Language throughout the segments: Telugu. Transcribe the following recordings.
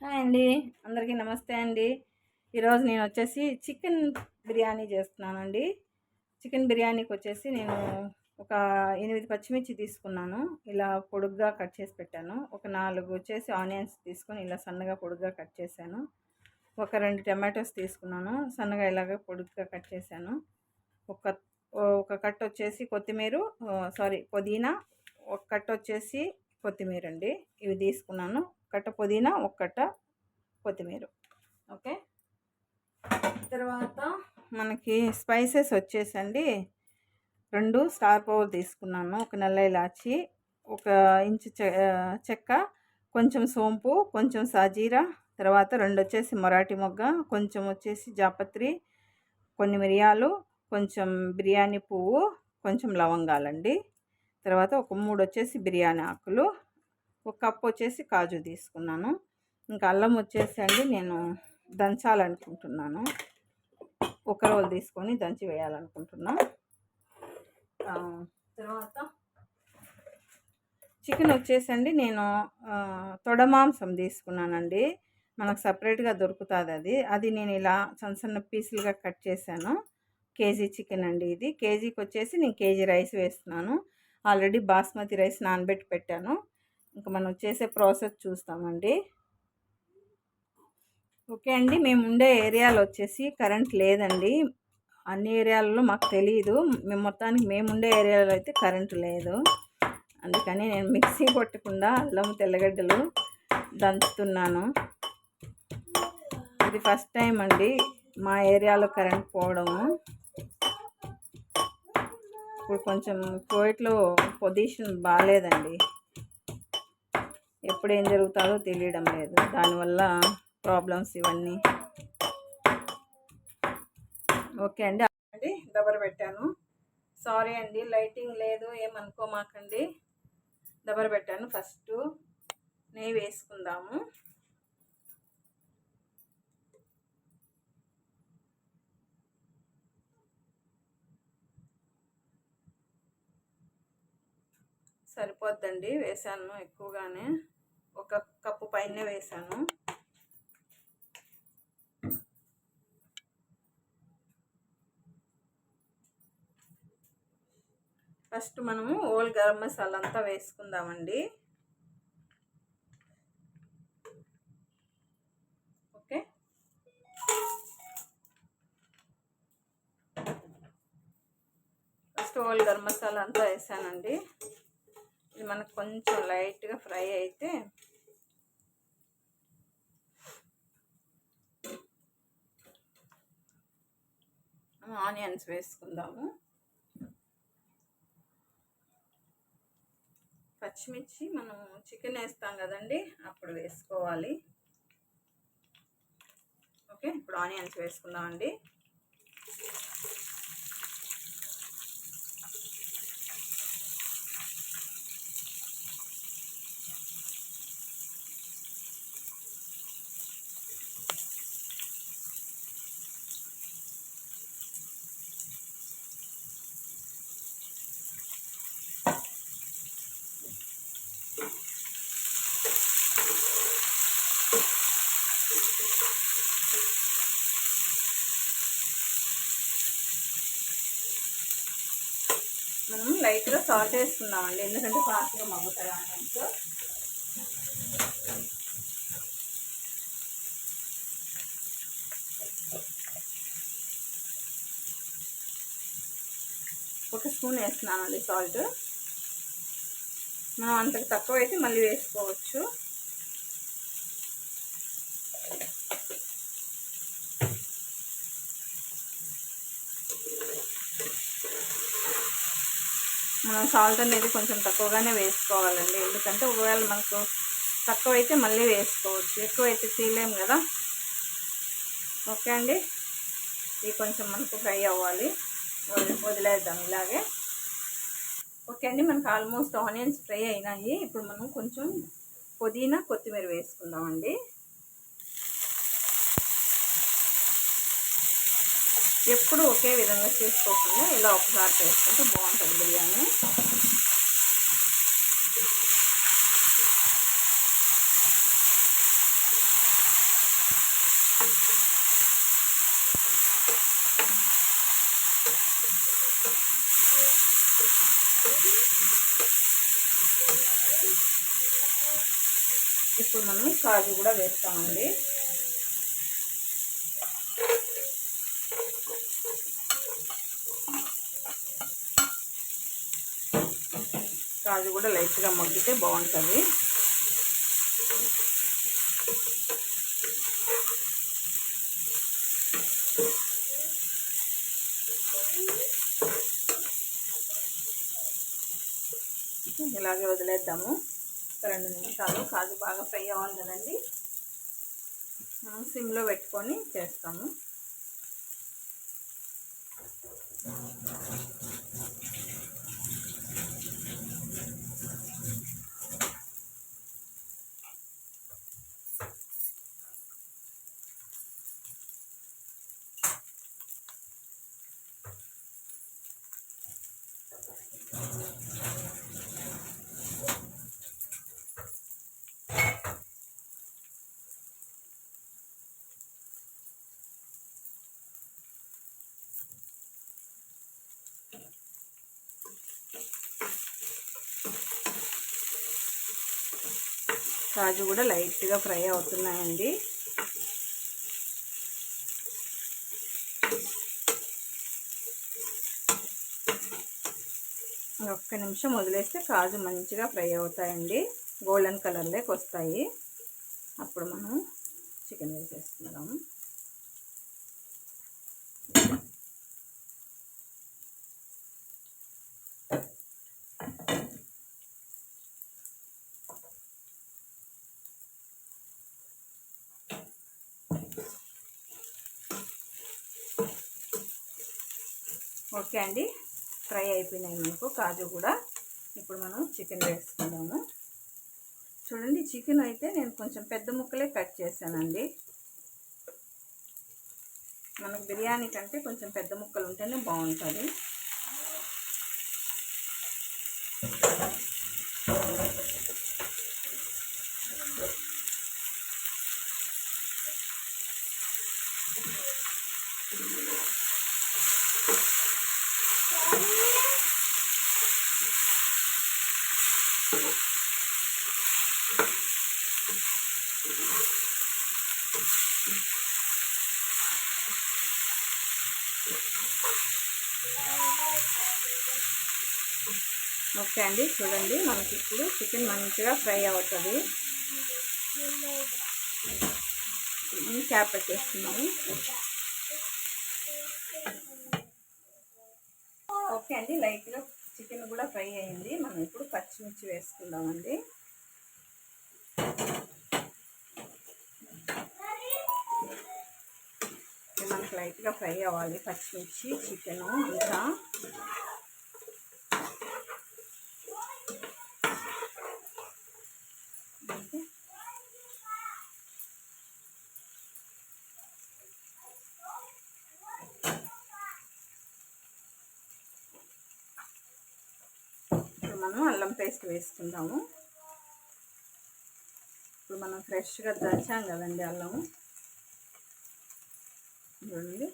హాయ్ అండి. అందరికీ నమస్తే అండి. ఈరోజు నేను వచ్చేసి చికెన్ బిర్యానీ చేస్తున్నానండి. చికెన్ బిర్యానీకి వచ్చేసి నేను ఒక ఎనిమిది పచ్చిమిర్చి తీసుకున్నాను. ఇలా పొడుగ్గా కట్ చేసి పెట్టాను. ఒక నాలుగు వచ్చేసి ఆనియన్స్ తీసుకొని ఇలా సన్నగా పొడుగ్గా కట్ చేశాను. ఒక రెండు టమాటోస్ తీసుకున్నాను. సన్నగా ఇలాగ పొడుగ్గా కట్ చేశాను. ఒక ఒక కట్ వచ్చేసి కొత్తిమీర సారీ పుదీనా ఒక కట్ వచ్చేసి కొత్తిమీర అండి ఇవి తీసుకున్నాను. కట్ట పుదీనా ఒక కట్ట కొత్తిమీర. ఓకే? తర్వాత మనకి స్పైసెస్ వచ్చేసండి. రెండు స్టార్ పవర్ తీసుకున్నాను. ఒక నల్ల ఇలాచి ఒక ఇంచు చెక్క కొంచెం సోంపు కొంచెం సాజీరా తర్వాత రెండు వచ్చేసి మరాఠీ మొగ్గ కొంచెం వచ్చేసి జాపత్రి కొన్ని మిరియాలు కొంచెం బిర్యానీ పువ్వు కొంచెం లవంగాలండి. తర్వాత ఒక మూడు వచ్చేసి బిర్యానీ ఆకులు ఒక కప్ వచ్చేసి కాజు తీసుకున్నాను. ఇంకా అల్లం వచ్చేసి అండి నేను దంచాలనుకుంటున్నాను. ఒక రోజు తీసుకొని దంచి వేయాలనుకుంటున్నా. తర్వాత చికెన్ వచ్చేసండి నేను తొడ మాంసం తీసుకున్నానండి. మనకు సపరేట్గా దొరుకుతుంది అది. అది నేను ఇలా చిన్న చిన్న పీసులుగా కట్ చేశాను. కేజీ చికెన్ అండి ఇది. కేజీకి వచ్చేసి నేను కేజీ రైస్ వేస్తున్నాను. ఆల్రెడీ బాస్మతి రైస్ నానబెట్టి పెట్టాను. ఇంకా మనం చేసే ప్రాసెస్ చూస్తామండి. ఓకే అండి మేము ఉండే ఏరియాలో వచ్చేసి కరెంట్ లేదండి. అన్ని ఏరియాలలో మాకు తెలియదు మేము మొత్తానికి మేము ఉండే ఏరియాలో అయితే కరెంట్ లేదు. అందుకని నేను మిక్సీ కొట్టకుండా అల్లం తెల్లగడ్డలు దంచుతున్నాను. ఇది ఫస్ట్ టైం అండి మా ఏరియాలో కరెంట్ పోవడము. ఇప్పుడు కొంచెం కోయిట్లో పొజిషన్ బాగాలేదండి. ఎప్పుడు ఏం జరుగుతుందో తెలియడం లేదు. దానివల్ల ప్రాబ్లమ్స్ ఇవన్నీ. ఓకే అండి. అండి దబర పెట్టాను. సారీ అండి లైటింగ్ లేదు ఏమనుకోమాకండి. దబర పెట్టాను ఫస్ట్. నెయ్యి వేసుకుందాము. సరిపోద్దండి. వేసాను ఎక్కువగానే. ఒక కప్పు పైన వేసాను ఫస్ట్ మనము ఓల్ గరం మసాలా అంతా వేసుకుందామండి. Okay. First whole garam masala అంతా వేసానండి ఇది మనకు కొంచెం లైట్గా ఫ్రై అయితే ఆనియన్స్ వేసుకుందాము. పచ్చిమిర్చి మనం చికెన్ వేస్తాం కదండి అప్పుడు వేసుకోవాలి. ఓకే ఇప్పుడు ఆనియన్స్ వేసుకుందాం అండి లైట్గా సాల్ట్ వేసుకుందామండి ఎందుకంటే ఫాస్ట్గా మగ్గుతాయి ఆనియన్స్ ఒక స్పూన్ వేస్తున్నానండి సాల్ట్. మనం అంతకు తక్కువ అయితే మళ్ళీ వేసుకోవచ్చు. మనం సాల్ట్ అనేది కొంచెం తక్కువగానే వేసుకోవాలండి. ఎందుకంటే ఒకవేళ మనకు తక్కువ అయితే మళ్ళీ వేసుకోవచ్చు. ఎక్కువ అయితే తీయలేము కదా. ఓకే అండి? ఇది కొంచెం మనకు ఫ్రై అవ్వాలి. వదిలేద్దాం ఇలాగే. ఓకే అండి మనకు ఆల్మోస్ట్ ఆనియన్స్ ఫ్రై అయినాయి. ఇప్పుడు మనం కొంచెం పుదీనా కొత్తిమీర వేసుకుందామండి. ఎప్పుడు ఒకే విధంగా చేసుకోకుండా ఇలా ఒకసారి చేసుకుంటే బాగుంటుంది బిర్యానీ. ఇప్పుడు మనం కాజు కూడా వేస్తామండి. అది కూడా లైట్గా మగ్గితే బాగుంటుంది. ఇలాగే వదిలేద్దాము. రెండు నిమిషాలు. కాజు బాగా ఫ్రై అవ్వాలి కదండి. మనం సిమ్లో పెట్టుకొని చేస్తాము. కాజు కూడా లైట్గా ఫ్రై అవుతున్నాయండి. ఒక్క నిమిషం వదిలేస్తే కాజు మంచిగా ఫ్రై అవుతాయండి. గోల్డెన్ కలర్లోకి వస్తాయి. అప్పుడు మనం చికెన్ వేసేసుకుందాము ఓకే అండి. ఫ్రై అయిపోయినాయి మనకు. కాజు కూడా. ఇప్పుడు మనం చికెన్ వేసుకుందాము. చూడండి చికెన్ అయితే నేను కొంచెం పెద్ద ముక్కలే కట్ చేశానండి. మనకు బిర్యానీ కంటే కొంచెం పెద్ద ముక్కలు ఉంటేనే బాగుంటుంది ఓకే అండి. చూడండి మనకి ఇప్పుడు చికెన్ మంచిగా ఫ్రై అవుతుంది. క్యాప్ పెట్టేస్తున్నాము ఓకే అండి లైట్గా చికెన్ కూడా ఫ్రై అయింది. మనం ఇప్పుడు పచ్చిమిర్చి వేసుకుందామండి. మనకి లైట్గా ఫ్రై అవ్వాలి పచ్చిమిర్చి చికెను అంతా ఇప్పుడు మనం అల్లం పేస్ట్ వేసుకుందాము. ఇప్పుడు మనం ఫ్రెష్గా దంచాం కదండి అల్లము. చూడండి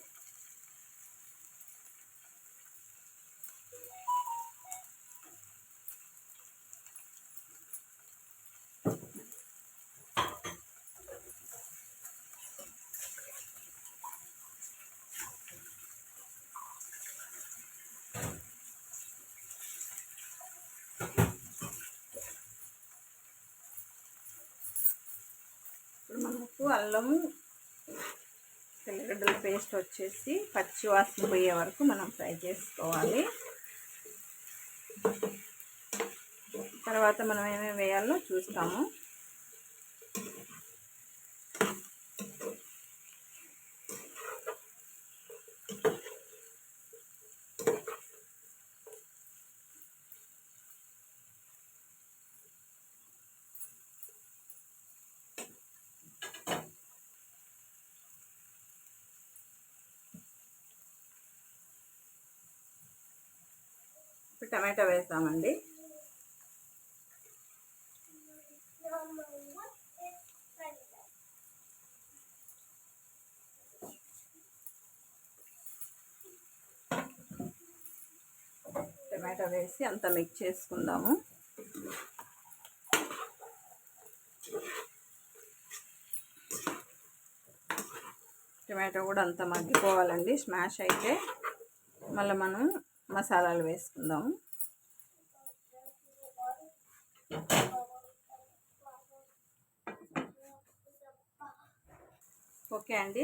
ఇప్పుడు మనకు అల్లము తెల్లగడ్డల పేస్ట్ వచ్చేసి పచ్చి వాసన పోయే వరకు మనం ఫ్రై చేసుకోవాలి. తర్వాత మనం ఏమేమి వేయాలో చూస్తాము. టమాటా వేస్తామండి. టమాటా వేసి అంతా మిక్స్ చేసుకుందాము. టమాటో కూడా అంతా మగ్గిపోవాలండి స్మాష్ అయితే. మళ్ళీ మనం మసాలాలు వేసుకుందాము. ఓకే అండి.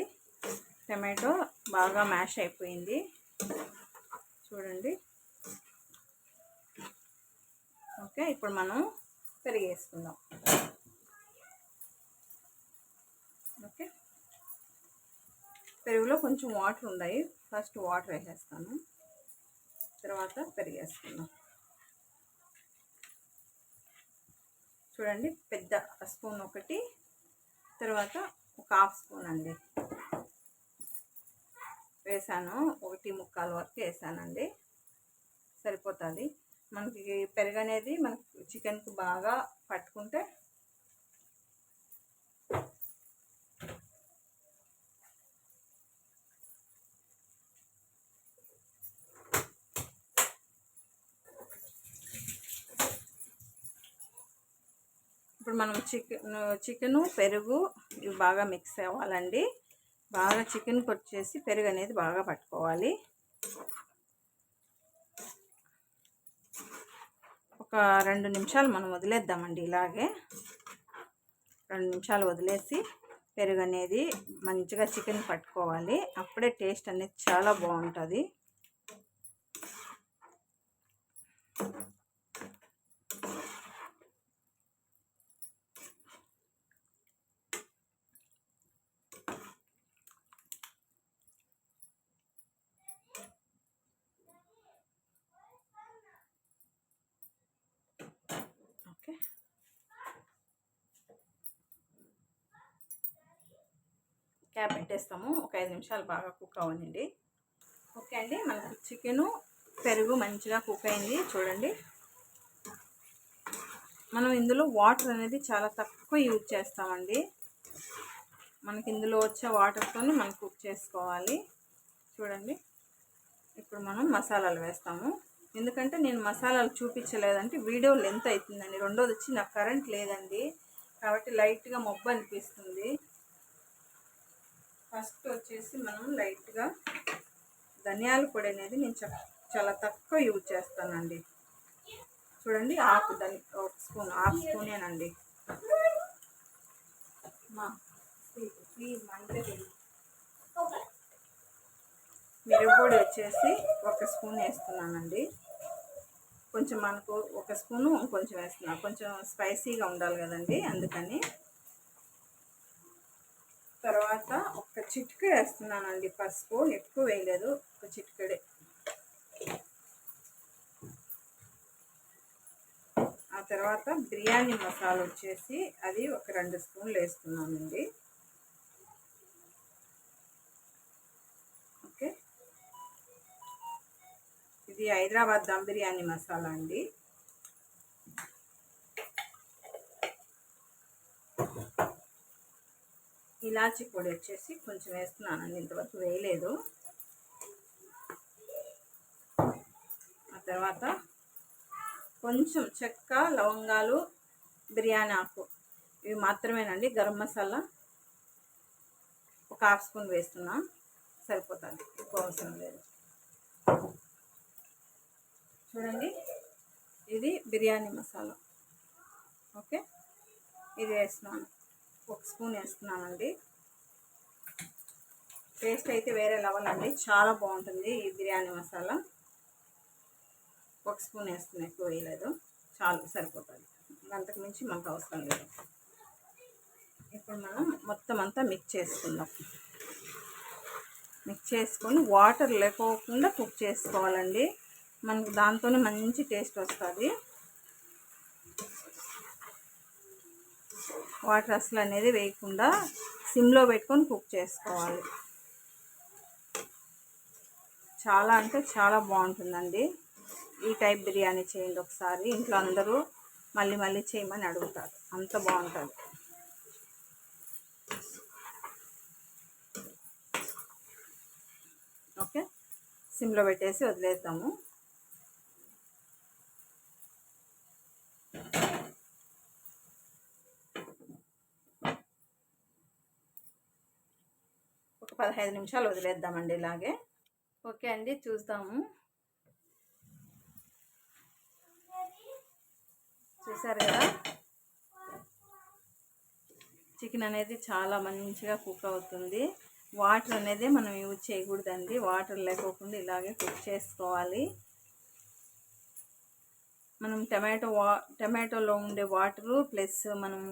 టమాటో బాగా మ్యాష్ అయిపోయింది. చూడండి. ఓకే ఇప్పుడు మనం పెరిగి వేసుకుందాం ఓకే. పెరుగులో కొంచెం వాటర్ ఉన్నాయి ఫస్ట్ వాటర్ వేసేస్తాను. తర్వాత పెరిగేసుకుందాం. చూడండి పెద్ద స్పూన్ ఒకటి తర్వాత ఒక హాఫ్ స్పూన్ అండి. వేసాను. ఒకటి ముక్కాలు వరకు వేసానండి. సరిపోతుంది. మనకి పెరుగు అనేది మనకి చికెన్కి బాగా పట్టుకుంటే మనం చికెన్ చికెను పెరుగు ఇవి బాగా మిక్స్ అవ్వాలండి. బాగా చికెన్కి వచ్చేసి పెరుగు అనేది బాగా పట్టుకోవాలి. ఒక రెండు నిమిషాలు మనం వదిలేద్దామండి ఇలాగే. రెండు నిమిషాలు వదిలేసి పెరుగు అనేది మంచిగా చికెన్ పట్టుకోవాలి. అప్పుడే టేస్ట్ అనేది చాలా బాగుంటుంది ఓకే క్యాప్ పెట్టేస్తాము. ఒక ఐదు నిమిషాలు బాగా కుక్ అవ్వండి ఓకే అండి. మనకు చికెను పెరుగు మంచిగా కుక్ అయింది. చూడండి. మనం ఇందులో వాటర్ అనేది చాలా తక్కువ యూజ్ చేస్తామండి. మనకి ఇందులో వచ్చే వాటర్తో మనం కుక్ చేసుకోవాలి. చూడండి. ఇప్పుడు మనం మసాలాలు వేస్తాము. ఎందుకంటే నేను మసాలాలు చూపించలేదంటే వీడియో లెంత్ అవుతుందండి రెండోది వచ్చి నాకు కరెంట్ లేదండి. కాబట్టి లైట్గా మొబ్బు అనిపిస్తుంది. ఫస్ట్ వచ్చేసి మనం లైట్గా ధనియాల పొడి అనేది నేను చాలా తక్కువ యూజ్ చేస్తానండి. చూడండి హాఫ్ ధని ఒక స్పూన్ హాఫ్ స్పూనేనండి. మా వచ్చేసి ఒక స్పూన్ వేస్తున్నానండి. కొంచెం మనకు ఒక స్పూను కొంచెం వేస్తున్నాను కొంచెం స్పైసీగా ఉండాలి కదండి అందుకని. తర్వాత ఒక వేస్తున్నానండి. పసుపు ఎక్కువ వేయలేదు. ఒక చిటికడే. ఆ తర్వాత బిర్యానీ మసాలా వచ్చేసి అది ఒక రెండు స్పూన్లు వేస్తున్నానండి. ఓకే. ఇది హైదరాబాద్ దమ్ బిర్యానీ మసాలా అండి. ఇలాచి పొడి వచ్చేసి కొంచెం వేస్తున్నానండి ఇంతవరకు వేయలేదు. ఆ తర్వాత కొంచెం చెక్క లవంగాలు బిర్యానీ ఆకు ఇవి మాత్రమేనండి. గరం మసాలా ఒక హాఫ్ స్పూన్ వేస్తున్నా సరిపోతుంది. ఎక్కువ అవసరం లేదు. చూడండి ఇది బిర్యానీ మసాలా. ఓకే? ఇది వేస్తున్నాను. ఒక స్పూన్ వేస్తున్నానండి. టేస్ట్ అయితే వేరే లెవెల్ అండి. చాలా బాగుంటుంది ఈ బిర్యానీ మసాలా. ఒక స్పూన్ వేస్తుంది ఎక్కువ వేయలేదు. చాలు సరిపోతుంది. అంతకు మించి మనకు అవసరం లేదు. ఇప్పుడు మనం మొత్తం అంతా మిక్స్ చేసుకుందాం. మిక్స్ చేసుకొని వాటర్ లేకోకుండా కుక్ చేసుకోవాలండి. మనకు దాంతోనే మంచి టేస్ట్ వస్తుంది. వాటర్ అసలు అనేది వేయకుండా సిమ్లో పెట్టుకొని కుక్ చేసుకోవాలి. చాలా అంటే చాలా బాగుంటుందండి. ఈ టైప్ బిర్యానీ చేయండి ఒకసారి. ఇంట్లో అందరూ మళ్ళీ మళ్ళీ చేయమని అడుగుతారు. అంత బాగుంటుంది. ఓకే? సిమ్లో పెట్టేసి వదిలేద్దాము. పదహైదు నిమిషాలు వదిలేద్దామండి ఇలాగే. ఓకే అండి చూస్తాము చూసారు కదా? చికెన్ అనేది చాలా మంచిగా కుక్ అవుతుంది. వాటర్ అనేది మనం యూజ్ చేయకూడదండి. వాటర్ లేకోకుండా ఇలాగే కుక్ చేసుకోవాలి. మనం టమాటో వా టమాటోలో ఉండే వాటరు ప్లస్ మనము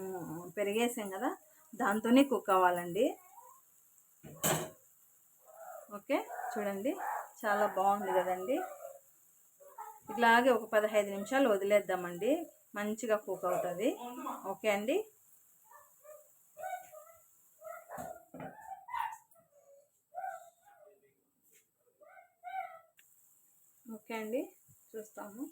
పెరిగేసాం కదా దాంతోనే కుక్ అవ్వాలండి. ఓకే చూడండి. చాలా బాగుంది కదండి. ఇలాగే ఒక పదహైదు నిమిషాలు వదిలేద్దామండి. మంచిగా కుక్ అవుతుంది. ఓకే అండి. ఓకే అండి. చూస్తాము.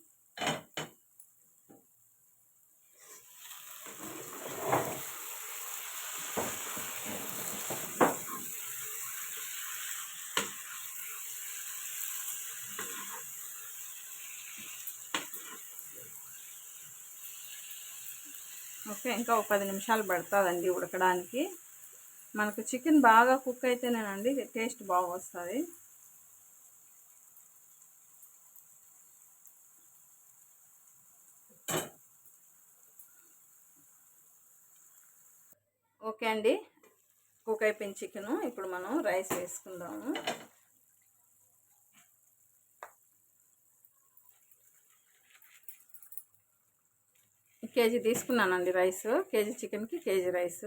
ఓకే ఇంకా ఒక పది నిమిషాలు పడుతుందండి ఉడకడానికి. మనకు చికెన్ బాగా కుక్ అయితేనేనండి టేస్ట్ బాగా వస్తుంది. ఓకే అండి. కుక్ అయిపోయిన చికెను ఇప్పుడు మనం రైస్ వేసుకుందాము. కేజీ తీసుకున్నానండి రైస్. కేజీ చికెన్కి కేజీ రైస్.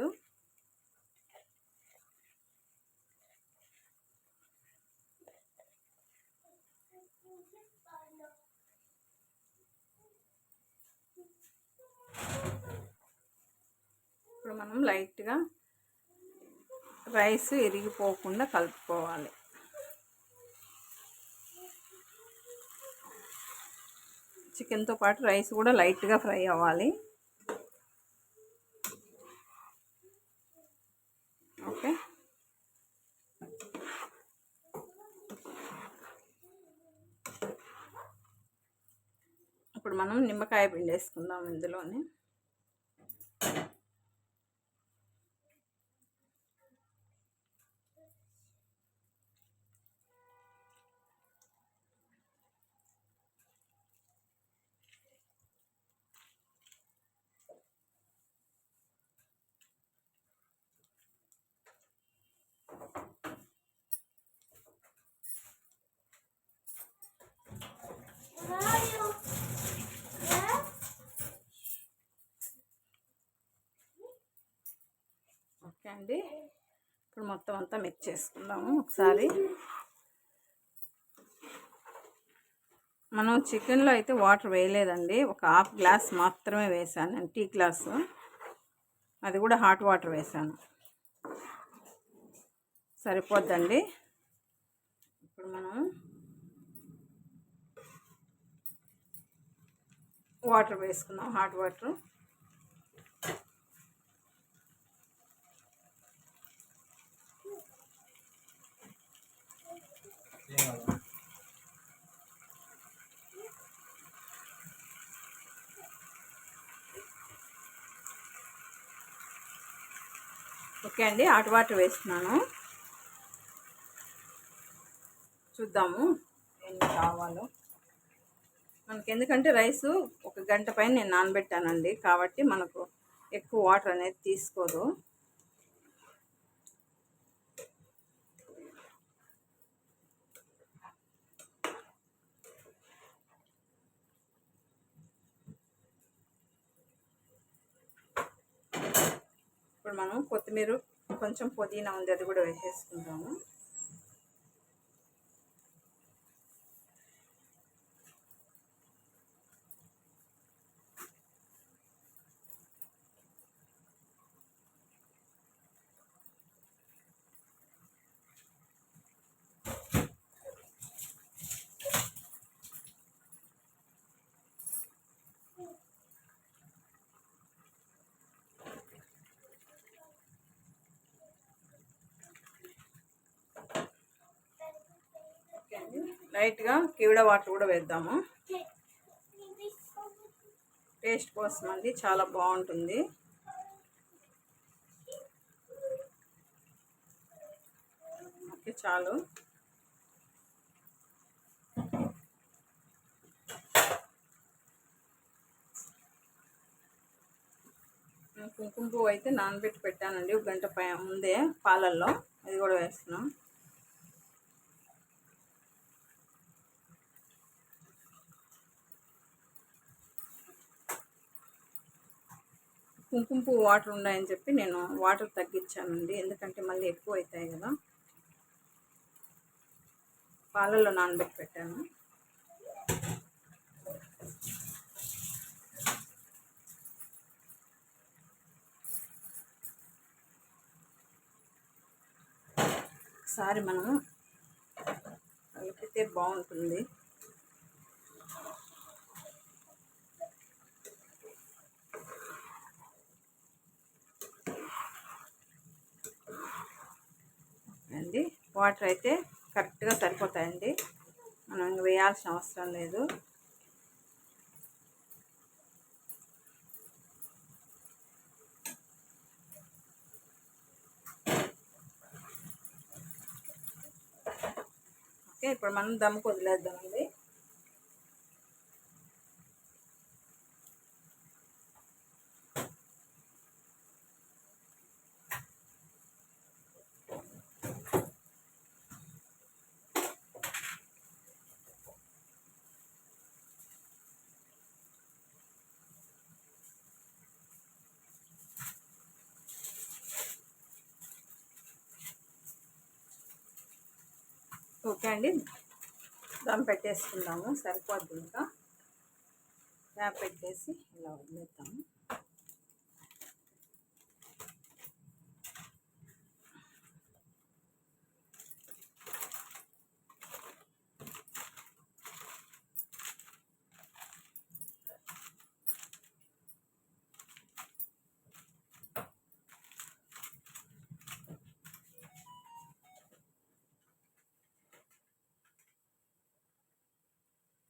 ఇప్పుడు మనం లైట్గా రైస్ ఇరిగిపోకుండా కలుపుకోవాలి. చికెన్తో పాటు రైస్ కూడా లైట్గా ఫ్రై అవ్వాలి. ఓకే. ఇప్పుడు మనం నిమ్మకాయ పిండి వేసుకుందాం ఇందులోనే. ఓకే అండి. ఇప్పుడు మొత్తం అంతా మిక్స్ చేసుకుందాము ఒకసారి. మనం చికెన్లో అయితే వాటర్ వేయలేదండి. ఒక హాఫ్ గ్లాస్ మాత్రమే వేసాను. నేను టీ గ్లాసు. అది కూడా హాట్ వాటర్ వేసాను. సరిపోద్దండి. ఇప్పుడు మనం వాటర్ వేసుకుందాం. Hot water. ఓకే అండి హాట్ వాటర్ వేస్తున్నాను. చూద్దాము ఎన్ని కావాలో. మనకి ఎందుకంటే రైసు ఒక గంట పైన నేను నానబెట్టానండి కాబట్టి మనకు ఎక్కువ వాటర్ అనేది తీసుకోదు ఇప్పుడు మనం కొత్తిమీర కొంచెం పుదీనా ఉంది అది కూడా వేసేసుకుంటాము లైట్గా కివిడ వాటర్ కూడా వేద్దాము. టేస్ట్ కోసం అండి చాలా బాగుంటుంది. ఓకే చాలు. కుంకుమ పువ్వు అయితే నానబెట్టి పెట్టానండి ఒక గంట పై ముందే పాలల్లో. అది కూడా వేస్తున్నాం. కుంకుమ పువ్వు వాటర్ ఉన్నాయని చెప్పి నేను వాటర్ తగ్గించానండి. ఎందుకంటే మళ్ళీ ఎక్కువ అవుతాయి కదా. పాలల్లో నానబెట్టి పెట్టాను ఒకసారి మనం కలిపితే బాగుంటుంది అండి వాటర్ అయితే కరెక్ట్గా సరిపోతాయండి. మనం వేయాల్సిన అవసరం లేదు. ఓకే ఇప్పుడు మనం దమ్ముకు వదిలేద్దామండి. ఓకే అండి. దమ్ పెట్టేసుకుందాము. సరిపోద్ది ఇంకా. క్యాప్ పెట్టేసి ఇలా వదిలేద్దాము.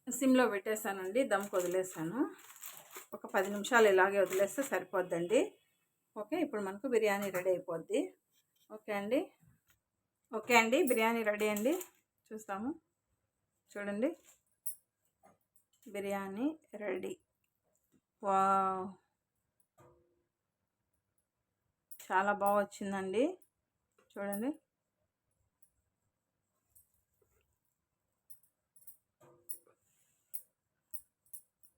సిమ్లో పెట్టేశానండి దమ్కి వదిలేసాను ఒక పది నిమిషాలు ఇలాగే వదిలేస్తే సరిపోద్దండి. ఓకే ఇప్పుడు మనకు బిర్యానీ రెడీ అయిపోద్ది. ఓకే అండి. ఓకే అండి బిర్యానీ రెడీ అండి. చూస్తాము. చూడండి. బిర్యానీ రెడీ. వా చాలా బాగా వచ్చిందండి. చూడండి.